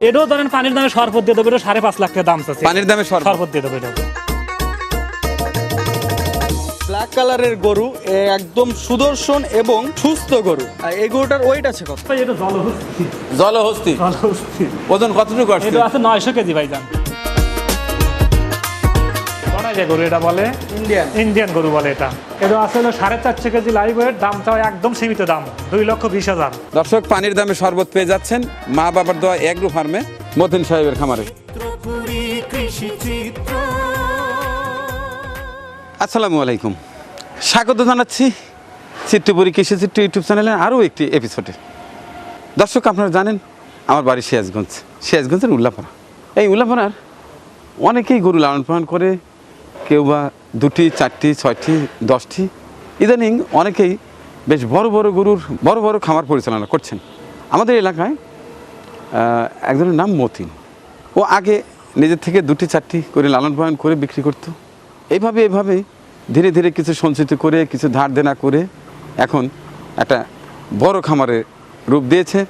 এটাও ধরেন পানির দামে সরপত দিয়ে দেবো এটা সাড়ে পাঁচ লাখ টাকা দাম আছে পানির দামে শরবত? দিয়ে দেবো এটা ব্ল্যাক কালারের গরু এ একদম সুদর্শন এবং সুস্থ গরু। আর এই গরুটার ওয়েট আছে কত? এটা জলহস্তি। জলহস্তি? জলহস্তি। ওজন কতটুকু আছে এটা আছে নয়শো কেজি ভাইজান। যে গরু এটা বলে? ইন্ডিয়ান ইন্ডিয়ান গরু বলে এটা। এটা আছে হলো সাড়ে চারশো কেজি লাইভ ওয়েট দামটাও একদম সীমিত দাম দুই লক্ষ বিশ হাজার। দর্শক পানির দামে শরবত পেয়ে যাচ্ছেন মা বাবার দোয়া এগ্রো ফার্মে মতিন সাহেবের খামারে। আসসালামু আলাইকুম। স্বাগত জানাচ্ছি চিত্তপুরী কৃষি চিত্র ইউটিউব চ্যানেলের আরও একটি এপিসোডে দর্শক আপনারা জানেন আমার বাড়ি সিরাজগঞ্জ। সিরাজগঞ্জের উল্লাপাড়া। এই উল্লাপাড়ার অনেকেই গরু লালন পালন করে কেউ বা দুটি, চারটি, ছয়টি, দশটি, ইদানিং অনেকেই বেশ বড় বড় গরুর, বড় বড় খামার পরিচালনা করছেন। আমাদের এলাকায় একজনের নাম মতিন। ও আগে নিজের থেকে দুটি, চারটি করে লালন পালন করে বিক্রি করতো। এইভাবে এভাবে ধীরে ধীরে কিছু সঞ্চিত করে, কিছু ধার দেনা করে এখন একটা বড় খামারে রূপ দিয়েছে।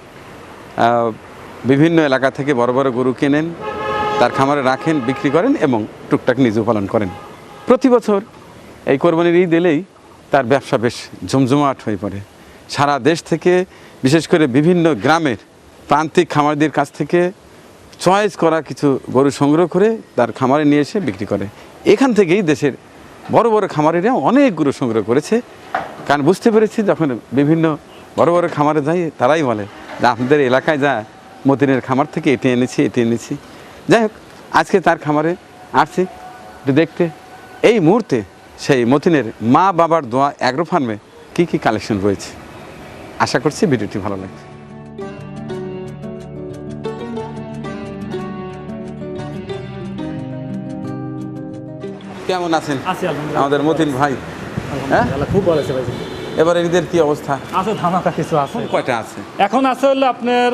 বিভিন্ন এলাকা থেকে বড় বড় গরু কেনেন, তার খামারে রাখেন, বিক্রি করেন এবং টুকটাক নিজেও পালন করেন। প্রতি বছর এই কোরবানির ঈদ এলেই তার ব্যবসা বেশ জমজমাট হয়ে পড়ে। সারা দেশ থেকে, বিশেষ করে বিভিন্ন গ্রামের প্রান্তিক খামারদের কাছ থেকে চয়েস করা কিছু গরু সংগ্রহ করে তার খামারে নিয়ে এসে বিক্রি করে। এখান থেকেই দেশের বড় বড় খামারিরা অনেক গরু সংগ্রহ করেছে। কারণ বুঝতে পেরেছি যখন বিভিন্ন বড় বড় খামারে যাই, তারাই বলে যে আপনাদের এলাকায় যা মতিনের খামার থেকে এটি এনেছি এটি এনেছি। যাই হোক, আজকে তার খামারে আসছি। একটু দেখতে। এই মুহূর্তে সেই মতিনের মা বাবার দোয়া অ্যাগ্রো ফার্মে কী কী কালেকশন রয়েছে? আশা করছি ভিডিওটি ভালো লাগবে। কেমন আছেন? আমাদের মতিন ভাই হ্যাঁ? আলহামদুলিল্লাহ, খুব ভালো আছে ভাই। এবার ঈদের কি অবস্থা? আছে ধামাকা কিছু আছে। কয়টা আছে? এখন আছে হলো আপনার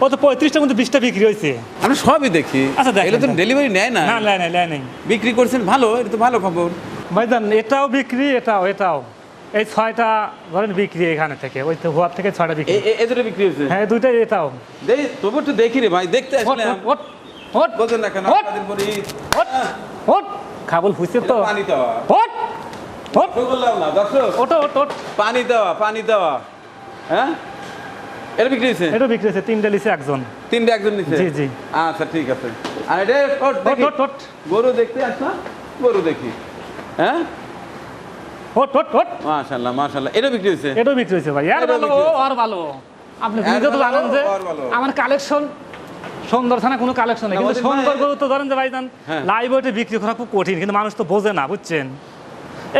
ও তো পঁয়ত্রিশটার মধ্যে বিশটা বিক্রি হয়েছে। আমরা সবই দেখি। আচ্ছা, দেখেন, এগুলো তো ডেলিভারি নেয় না। না নাই লাই নাই। বিক্রি করছেন ভালো এটা তো ভালো খবর। ভাইজান এটাও বিক্রি এটাও এটাও। এই ছয়টা ধরেন বিক্রি এখানে থেকে ওই তো হওয়ার থেকে ছয়টা বিক্রি। এ- দুটো বিক্রি হয়েছে? হ্যাঁ দুইটাই এটাও। দেখ তবু একটু দেখি রে ভাই দেখতে আসলে ওট, ওট, ওট, না কেন আপনাদের পরে। ওট, ওট। খাবল ফুসছে তো। পানি দেওয়া। ওট, তো বললাম না দর্শক। ওট, ওট। পানি দেওয়া পানি দেওয়া। হ্যাঁ? এটা বিক্রি হয়েছে? এটা বিক্রি হয়েছে তিনটা লিছে একজন। তিনটে একজন নিচ্ছে জি, জি। আচ্ছা ঠিক আছে। আর এটা। গরু দেখতে আসলাম গরু দেখি। হ্যাঁ। মাশাল্লাহ মাশাল্লাহ এটা বিক্রি হয়েছে? এটাও বিক্রি হয়েছে ভাই। আর ভালো আর ভালো। আপনি তো জানেন যে আমার কালেকশন সুন্দর থানা কোনো কালেকশন নেই। কিন্তু সুন্দর গরু তো ধরেন যে ভাইজান হ্যাঁ। লাইভ ওয়েটে বিক্রি করা খুব কঠিন কিন্তু মানুষ তো বোঝে না বুঝছেন?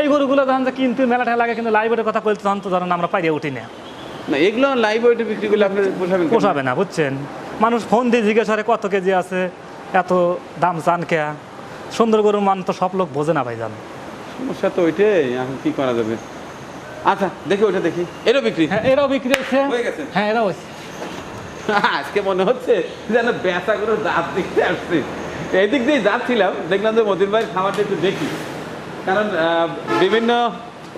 এই গরুগুলো ধরেন যে কিন্তু মেলা ঠেলা লাগে কিন্তু লাইভ ওয়েটের কথা বলতে তখন তো ধরেন আমরা পাইয়ে উঠি না। না এগুলো লাইভ ওয়েটে বিক্রি করলে আপনি পোষাবেন কেন? পোষাবে না বুঝছেন? মানুষ ফোন দিয়ে জিজ্ঞেস করে কত কেজি আছে? এত দাম চান কে? সুন্দর গরুর মান তো সব লোক বোঝে না ভাইজান। সমস্যা তো ওইটাই এখন কি করা যাবে? আচ্ছা দেখি ওটা দেখি। এটাও বিক্রি? হ্যাঁ এরাও বিক্রি হচ্ছে হয়ে গেছে? হ্যাঁ এরাও হচ্ছে আজকে মনে হচ্ছে যেন ব্যথা করে দাঁত দেখতে আসছে। এই দিক দিয়ে যাচ্ছিলাম দেখলাম যে মতিন ভাইয়ের খামারটা একটু দেখি। কারণ বিভিন্ন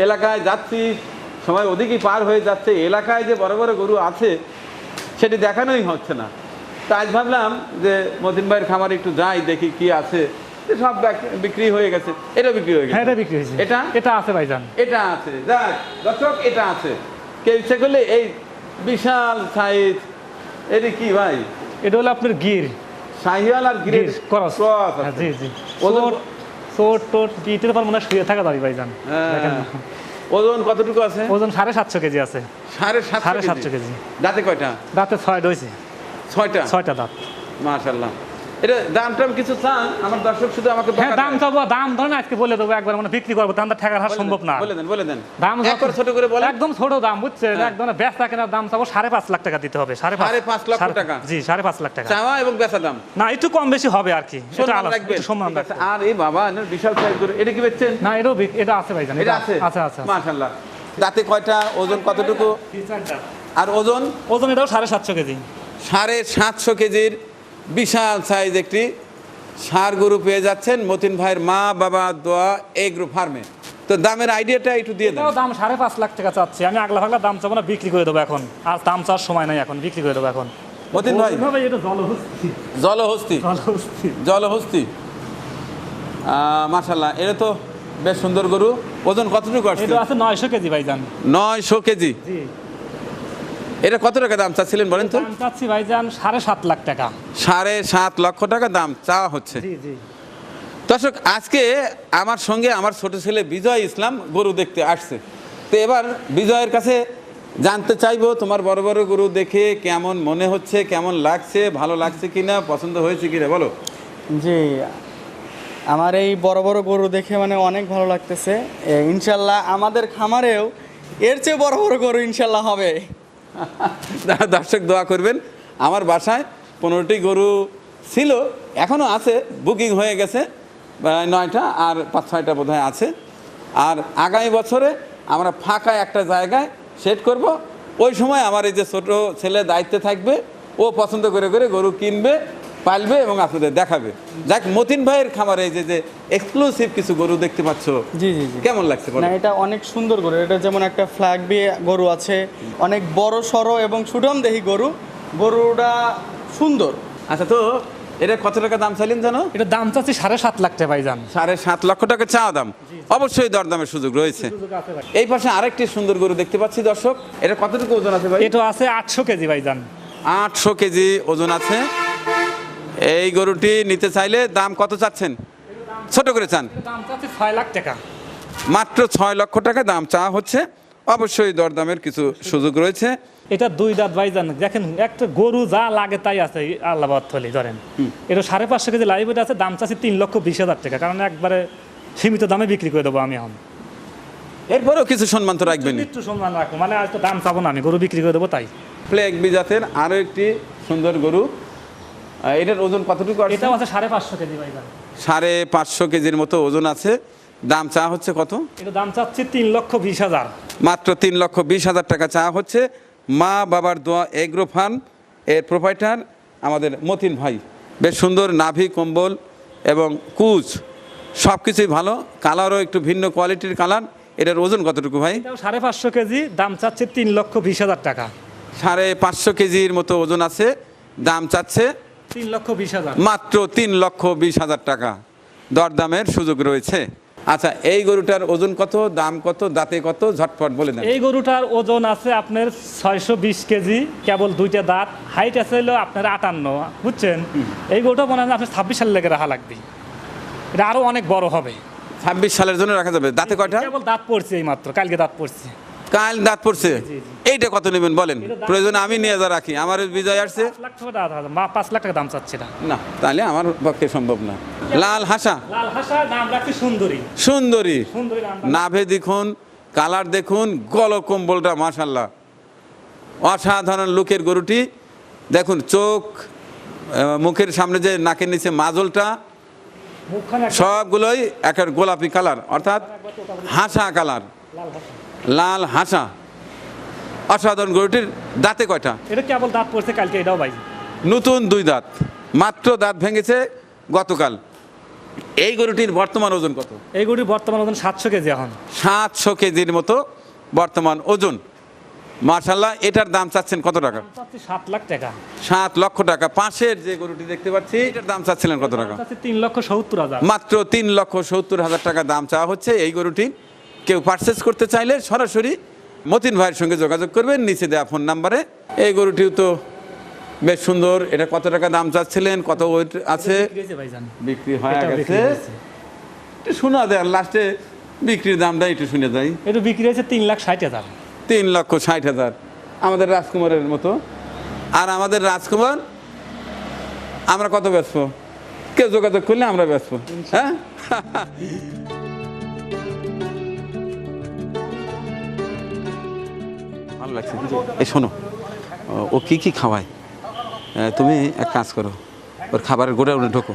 এলাকায় যাচ্ছি সময় ওদিকেই পার হয়ে যাচ্ছে এলাকায় যে বড় বড় গরু আছে সেটি দেখানোই হচ্ছে না। তা আজ ভাবলাম যে মতিন ভাইয়ের খামারে একটু যাই দেখি কি আছে। সব বিক্রি হয়ে গেছে। এটা বিক্রি হয়ে হ্যাঁ গেছে এটা বিক্রি হয়েছে। এটা? এটা আছে ভাইজান। এটা আছে। যাক দর্শক এটা আছে। কেউ ইচ্ছে করলে এই বিশাল সাইজ এটি কি ভাই? এটা হলো আপনার গির। শাহিওয়াল আর গির ক্রস। ক্রস হ্যাঁ, জি জি। ওজন- চোট টোট মনে হয় শুয়ে থাকা ভাইজান। দেখেন। না। ওজন কতটুকু আছে? ওজন সাড়ে সাতশো কেজি আছে। সাড়ে সাড়ে সাতশো কেজি। দাঁতে কয়টা? দাঁতে ছয় ডইছে ছয়টা? ছয়টা দাঁত। মাশাল্লাহ এটা দাম টাম কিছু চান? আমার দর্শক শুধু আমাকে হ্যাঁ দাম চাবো দাম ধরেন আজকে বলে দেবো একবার মানে বিক্রি করব ঠেকার হার সম্ভব না। বলে দেন বলে দেন। দাম যত- একবার ছোট করে বলেন। একদম ছোট দাম বুঝছেন? হ্যাঁ। একদম বেচা কেনার দাম চাবো সাড়ে পাঁচ লাখ টাকা দিতে হবে সাড়ে পাঁচ সাড়ে- টাকা? জি সাড়ে পাঁচ লাখ টাকা। চাওয়া এবং বেচা দাম। না একটু কম বেশি হবে আর কি। সম্মান। আর এই বাবা বিশাল সাইজ এটা কি বেচছেন? না এটাও এটা আছে ভাইজান এটা আছে। মাশাল্লাহ দাঁতে কয়টা ওজন কতটুকু? আর ওজন? ওজন এটাও সাড়ে সাতশো কেজি। সাড়ে সাতশো কেজির বিশাল সাইজ একটি সার গরু পেয়ে যাচ্ছেন। মতিন ভাইয়ের মা বাবা দোয়া এগ্রো ফার্মে তো দামের আইডিয়াটা একটু দিয়ে এটাও দাম সাড়ে পাঁচ লাখ টাকা চাচ্ছি। আমি আগলা ফাগলা দাম চাবো না বিক্রি করে দেবো এখন। আর দাম চাওয়ার সময় নাই এখন বিক্রি করে দেবো এখন। মতিন ভাই। জলহস্তি। জলহস্তি। মাশাল্লাহ এটা তো বেশ সুন্দর গরু। ওজন কতটুকু আসছে? এটা আছে নয়শো কেজি ভাই ভাইজান। নয়শো কেজি। জি। এটা কত টাকা দাম চাচ্ছিলেন বলেন তো? চাচ্ছি ভাইজান সাড়ে সাত লাখ টাকা। সাড়ে সাত লক্ষ টাকা দাম চাওয়া হচ্ছে। জি জি। দর্শক আজকে আমার সঙ্গে আমার ছোট ছেলে বিজয় ইসলাম গরু দেখতে আসছে। তো এবার বিজয়ের কাছে জানতে চাইব তোমার বড় বড় গরু দেখে কেমন মনে হচ্ছে কেমন লাগছে ভালো লাগছে কিনা পছন্দ হয়েছে কিনা বলো। জি আমার এই বড় বড় গরু দেখে মানে অনেক ভালো লাগতেছে। ইনশাল্লাহ আমাদের খামারেও এর চেয়ে বড় বড় গরু ইনশাল্লাহ হবে। দর্শক দোয়া করবেন। আমার বাসায় পনেরোটি গরু ছিল এখনও আছে, বুকিং হয়ে গেছে নয়টা আর পাঁচ ছয়টা বোধ আছে। আর আগামী বছরে আমরা ফাঁকা একটা জায়গায় সেট করব। ওই সময় আমার এই যে ছোটো ছেলে দায়িত্বে থাকবে, ও পছন্দ করে করে গরু কিনবে পালবে এবং আপনাদের দেখাবে। যাক মতিন ভাইয়ের খামারে এই যে যে এক্সক্লুসিভ কিছু গরু দেখতে পাচ্ছ জি জি জি। কেমন লাগছে বলো? না এটা অনেক সুন্দর গরু। এটা যেমন একটা ফ্ল্যাগ বিয়ে গরু আছে অনেক বড় সড়ো এবং সুঠম দেহি গরু। গরুটা সুন্দর। আচ্ছা তো এটা কত টাকা দাম চাইলেন জানো এটা দাম চাচ্ছি সাড়ে সাত লাখ টাকা ভাইজান। সাড়ে সাত লক্ষ টাকা চাওয়া দাম। অবশ্যই দরদামের সুযোগ রয়েছে। সুযোগ আছে ভাই। এই পাশে আরেকটি সুন্দর গরু দেখতে পাচ্ছি দর্শক। এটা কতটুকু ওজন আছে ভাই? এটা আছে আটশো কেজি ভাই ভাইজান। আটশো কেজি ওজন আছে। এই গরুটি নিতে চাইলে দাম কত চাচ্ছেন? ছোট করে চান। দাম চাচ্ছি ছয় লাখ টাকা। মাত্র ছয় লক্ষ টাকা দাম চাওয়া হচ্ছে। অবশ্যই দরদামের কিছু সুযোগ রয়েছে। এটা দুই দাঁত ভাইজান দেখেন একটা গরু যা লাগে তাই আছে আল্লাহবাদ থলি ধরেন। এটা সাড়ে পাঁচশো কেজি লাইভ আছে দাম চাচ্ছি তিন লক্ষ বিশ হাজার টাকা কারণ একবারে সীমিত দামে বিক্রি করে দেবো আমি এখন। এরপরেও কিছু সম্মান তো রাখবেন। একটু সম্মান রাখব মানে আজ তো দাম চাবো না আমি গরু বিক্রি করে দেবো তাই। প্লেগ বিজাতের আরও একটি সুন্দর গরু। এটার ওজন কতটুকু আছে? এটাও আছে সাড়ে পাঁচশো কেজি ভাইজান সাড়ে পাঁচশো কেজির মতো ওজন আছে। দাম চা হচ্ছে কত? এটা দাম চাচ্ছি তিন লক্ষ বিশ হাজার। মাত্র তিন লক্ষ বিশ হাজার টাকা চা হচ্ছে। মা বাবার দোয়া এগ্রো ফার্ম এর প্রোপাইটার আমাদের মতিন ভাই। বেশ সুন্দর নাভি কম্বল এবং কুচ সব কিছুই ভালো। কালারও একটু ভিন্ন কোয়ালিটির কালার। এটার ওজন কতটুকু ভাই? এটাও সাড়ে পাঁচশো কেজি দাম চাচ্ছে তিন লক্ষ বিশ হাজার টাকা। সাড়ে পাঁচশো কেজির মতো ওজন আছে। দাম চাচ্ছে তিন লক্ষ বিশ হাজার। মাত্র তিন লক্ষ বিশ হাজার টাকা। দরদামের সুযোগ রয়েছে। আচ্ছা এই গরুটার ওজন কত দাম কত দাঁতে কত? ঝটপট বলে দেন। এই গরুটার ওজন আছে আপনার ছয়শো বিশ কেজি কেবল দুইটা দাঁত। হাইট আছে হলো আপনার আটান্ন বুঝছেন? এই গরুটা মনে হয় আপনার ছাব্বিশ সাল লেগে রাখা লাগবে। এটা আরও অনেক বড় হবে। ছাব্বিশ সালের জন্য রাখা যাবে। দাঁতে কয়টা? কেবল দাঁত পড়ছে এই মাত্র কালকে দাঁত পড়ছে। কাল দাঁত পড়ছে? জি, জি। এইটা কত নেবেন বলেন? প্রয়োজনে আমি নিয়ে যা রাখি। আমার বিজয় আসছে। পাঁচ লাখ টাকা দাম চাচ্ছে না তাহলে আমার পক্ষে সম্ভব না। লাল হাসা। লাল হাসা নাম রাখছি সুন্দরী। সুন্দরী। নাভে দেখুন কালার দেখুন গল কম্বলটা মাশাল্লাহ অসাধারণ লুকের গরুটি। দেখুন চোখ মুখের সামনে যে নাকের নিচে মাজলটা সবগুলোই একটা গোলাপি কালার অর্থাৎ হাসা কালার। লাল হাসা। অসাধারণ গরুটির দাঁতে কয়টা? এটা কেবল দাঁত পড়ছে কালকে এটাও ভাই। নতুন দুই দাঁত মাত্র দাঁত ভেঙেছে গতকাল। এই গরুটির বর্তমান ওজন কত? এই গরুটির বর্তমান ওজন সাতশো কেজি এখন। সাতশো কেজির মতো বর্তমান ওজন। মার্শাল্লাহ এটার দাম চাচ্ছেন কত টাকা? সাত লাখ টাকা। সাত লক্ষ টাকা। পাশের যে গরুটি দেখতে পাচ্ছি এটার দাম চাচ্ছিলেন কত টাকা? তিন লক্ষ সত্তর হাজার। মাত্র তিন লক্ষ সত্তর হাজার টাকা দাম চাওয়া হচ্ছে এই গরুটি। কেউ পারচেস করতে চাইলে সরাসরি মতিন ভাইয়ের সঙ্গে যোগাযোগ করবেন নিচে দেওয়া ফোন নাম্বারে। এই গরুটিও তো বেশ সুন্দর। এটা কত টাকা দাম চাচ্ছিলেন? কত ওয়েট আছে? বিক্রি হয়ে গেছে। একটু শোনা দেয় লাস্টে বিক্রির দামটা একটু শুনে যাই। একটু বিক্রি হয়েছে তিন লাখ ষাট হাজার। তিন লক্ষ ষাট হাজার। আমাদের রাজকুমারের মতো। আর আমাদের রাজকুমার আমরা কত ব্যস্ত? কেউ যোগাযোগ করলে আমরা ব্যস্ত। হ্যাঁ? ভালো লাগছে। এই শোনো ও- কি কি খাওয়ায়? তুমি এক কাজ করো ওর খাবারের গোড়া উঠে ঢোকো।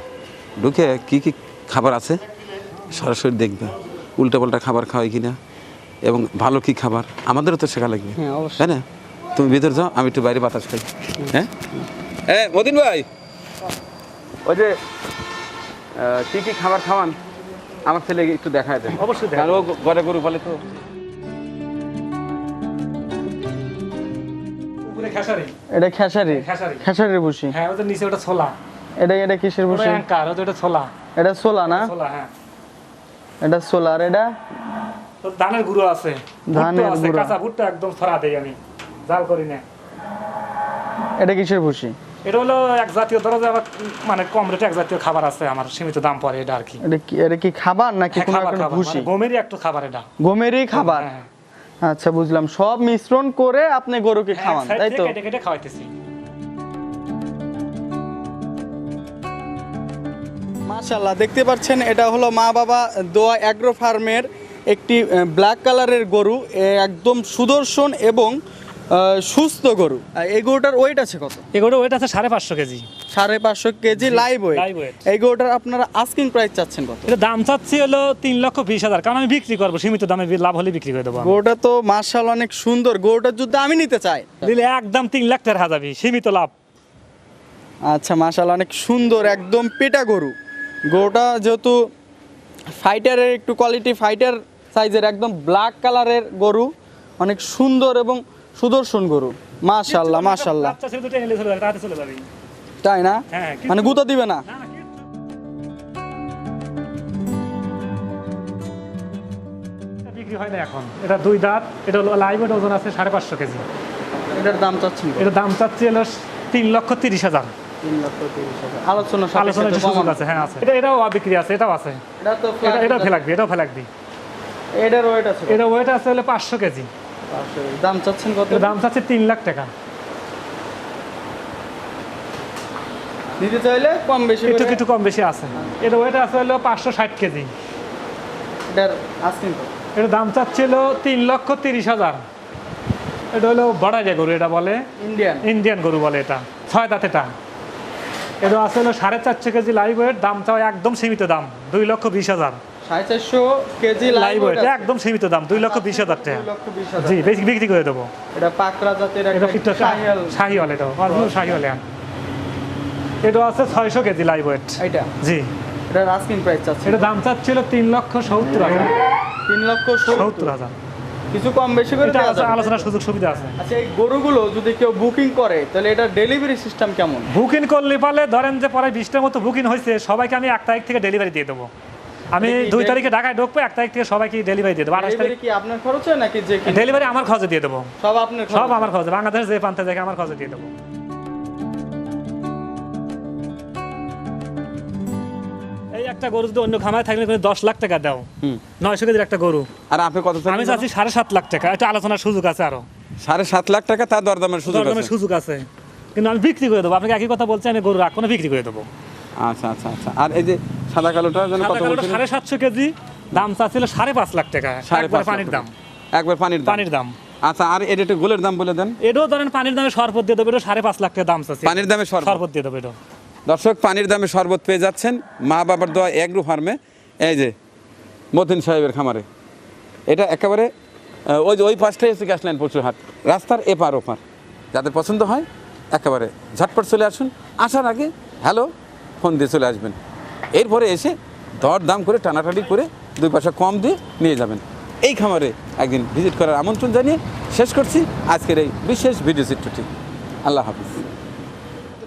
ঢুকে কি কি খাবার আছে? সরাসরি দেখবে উল্টা পাল্টা খাবার খাওয়াই কিনা এবং ভালো কি খাবার? আমাদেরও তো শেখা লাগবে। হ্যাঁ, অবশ্যই। তাই না? তুমি ভিতর যাও আমি একটু বাইরে বাতাস খাই। হ্যাঁ? হ্যাঁ মদিন ভাই! ওই যে কি কি খাবার খাওয়ান? আমার ছেলে একটু দেখায় দেন। অবশ্যই ঘরে গরু বলে তো খেসারি? এটা খেসারি। খেসারি। খেসারির ভুসি। হ্যাঁ ওদের নিচে ওটা ছোলা। এটা এটা কিসের ওটা ভুসি? অ্যাঙ্কার ওটা ওটা ছোলা। এটা সোলা না? ছোলা হ্যাঁ। এটা সোলা আর এটা? তো ধানের গুঁড়ো আছে। ধানের গুঁড়ো। কাঁচা ভুট্টা একদম ছড়া দেই আমি। জাল করি না। এটা কিসের ভুসি? এটা হলো এক জাতীয় ধরো যে মানে কম রেটে এক জাতীয় খাবার আছে আমার সীমিত দাম পড়ে এটা আর কি। এটা কি এটা কি খাবার নাকি হ্যাঁ, কোনো একটা ভুসি মানে গমেরই একটু খাবার এটা। গমেরই খাবার? হ্যাঁ, আচ্ছা বুঝলাম। সব মিশ্রণ করে আপনি গরুকে হ্যাঁ, খাওয়ান তাই তো? কেটে কেটে খাওয়াইতেছি। মাশাল্লাহ দেখতে পাচ্ছেন এটা হলো মা বাবা দোয়া অ্যাগ্রো ফার্মের একটি ব্ল্যাক কালারের গরু একদম সুদর্শন এবং সুস্থ গরু। এই গরুটার ওয়েট আছে কত? এগুলো ওয়েট আছে সাড়ে পাঁচশো কেজি। সাড়ে পাঁচশো কেজি লাইভ ওয়েট এই গরুটার আপনারা আস্কিং প্রাইস চাচ্ছেন কত? এটা দাম চাচ্ছি হলো তিন লক্ষ বিশ হাজার। কারণ আমি বিক্রি করব সীমিত দামে লাভ হলে বিক্রি করে দেবো। গরুটা তো মার্শাল অনেক সুন্দর। গরুটার যদি আমি নিতে চাই। দিলে একদম তিন লাখ টাকা হাজাবি সীমিত লাভ। আচ্ছা মাশাল অনেক সুন্দর একদম পেটা গরু। গরুটা যেহেতু ফাইটারের একটু কোয়ালিটি ফাইটার সাইজের একদম ব্ল্যাক কালারের গরু। অনেক সুন্দর এবং সুদর্শন গরু। মাশাল্লাহ মাশাল্লাহ তাই না? হ্যাঁ, মানে গুঁতো দিবে না? বিক্রি হয় না এখন। এটা দুই দাঁত এটা হলো লাইভ ওজন আছে সাড়ে পাঁচশো কেজি। এটার দাম চাচ্ছেন কত? এটা দাম চাচ্ছি হলো তিন লক্ষ তিরিশ হাজার। আলোচনা আলোচনা। আছে হ্যাঁ আছে। এটা এটাও বিক্রি আছে এটাও আছে। এটা তো এটা flat এটাও rate ফেলাকবি এটাও ফেলাকবি। এটার ওয়েট আছে? এটা ওয়েট আছে হলো পাঁচশো কেজি। দাম চাচ্ছেন কত? দাম চাচ্ছে তিন লাখ টাকা। নিতে চাইলে কম বেশি একটু কিছু কম বেশি আছে। এটা ওয়েট আছে হলো পাঁচশো ষাট কেজি। এটার আস্কিং কত? এটা দাম চাচ্ছিল তিন লক্ষ তিরিশ হাজার। এটা হলো বড়াইয়া গরু এটা বলে। ইন্ডিয়ান ইন্ডিয়ান গরু বলে এটা। ছয় দাঁত এটা। এটা আছে হলো সাড়ে চারশো কেজি লাইভ ওয়েট দাম চাও একদম সীমিত দাম দুই লক্ষ বিশ হাজার। সাড়ে চারশো কেজি লাইভ ওয়েট একদম সীমিত দাম দুই লক্ষ বিশ হাজার টাকা। জি বেশি বিক্রি করে দেবো। এটা পাকড়া জাতের একটা একটু শাহিওয়াল। এটা অরিজিনাল শাহিওয়াল এটা আছে ছয়শো কেজি লাইভ ওয়েট এটা জি। এটার আস্কিং প্রাইস চাচ্ছে। এটা দাম চাচ্ছিল তিন লক্ষ সত্তর হাজার। তিন লক্ষ সত্তর? হাজার। কিছু কম বেশি করে এটা আছে আলোচনার সুযোগ সুবিধা আছে। আচ্ছা এই গরুগুলো যদি কেউ বুকিং করে তাহলে এটা ডেলিভারি সিস্টেম কেমন? বুকিং করলে পারলে ধরেন যে পরে বিশটার মতো বুকিং হয়েছে সবাইকে আমি এক তারিখ থেকে ডেলিভারি দিয়ে দেবো। আমি দুই তারিখে ঢাকায় ঢুকবো এক তারিখ থেকে সবাইকে ডেলিভারি দিয়ে দেবো। আঠাশ তারিখ কি আপনার খরচে নাকি যে ডেলিভারি আমার খরচে দিয়ে দেবো। সব আপনার সব? আমার খরচে। বাংলাদেশ যে প্রান্তে দেখে আমার খরচে দিয়ে দেবো। একটা গরু যদি অন্য খামায় থাকলে দশ লাখ টাকা দাও। নয়শো কেজির একটা গরু। আর আপনি কত আমি চাচ্ছি সাড়ে সাত লাখ টাকা। এটা আলোচনার সুযোগ আছে আরও। সাড়ে সাত লাখ টাকা তার দরদামের সুযোগ দরদামের সুযোগ আছে। কিন্তু আমি বিক্রি করে দেবো। আপনাকে একই কথা বলছি আমি গরু রাখব না বিক্রি করে দেবো। আচ্ছা আচ্ছা আচ্ছা। আর এই যে সাদা কালোটা যেন কত কালোটা সাড়ে সাতশো কেজি দাম চাচ্ছিল সাড়ে পাঁচ লাখ টাকা। সাড়ে পানির দাম। একবার পানির দাম। পানির দাম। আচ্ছা আর এটা একটু গোলের দাম বলে দেন। এটাও ধরেন পানির দামে শরবত দিয়ে দেবো এটা সাড়ে পাঁচ লাখ টাকা দাম চাচ্ছি। পানির দামে? শরবত। দিয়ে দেবো এটা দর্শক, পানির দামে শরবত পেয়ে যাচ্ছেন মা বাবার দোয়া এগ্রো ফার্মে। এই যে, মতিন সাহেবের খামারে। এটা একেবারে ওই যে ওই পাশটাই হচ্ছে গ্যাস লাইন প্রচুর হাট। রাস্তার এপার ওপার। যাদের পছন্দ হয়, একেবারে ঝটপট চলে আসুন। আসার আগে হ্যালো, ফোন দিয়ে চলে আসবেন। এরপরে এসে দর দাম করে, টানাটানি করে দুই পয়সা কম দিয়ে নিয়ে যাবেন। এই খামারে একদিন ভিজিট করার আমন্ত্রণ জানিয়ে শেষ করছি আজকের এই বিশেষ ভিডিও চিত্রটি। আল্লাহ হাফিজ।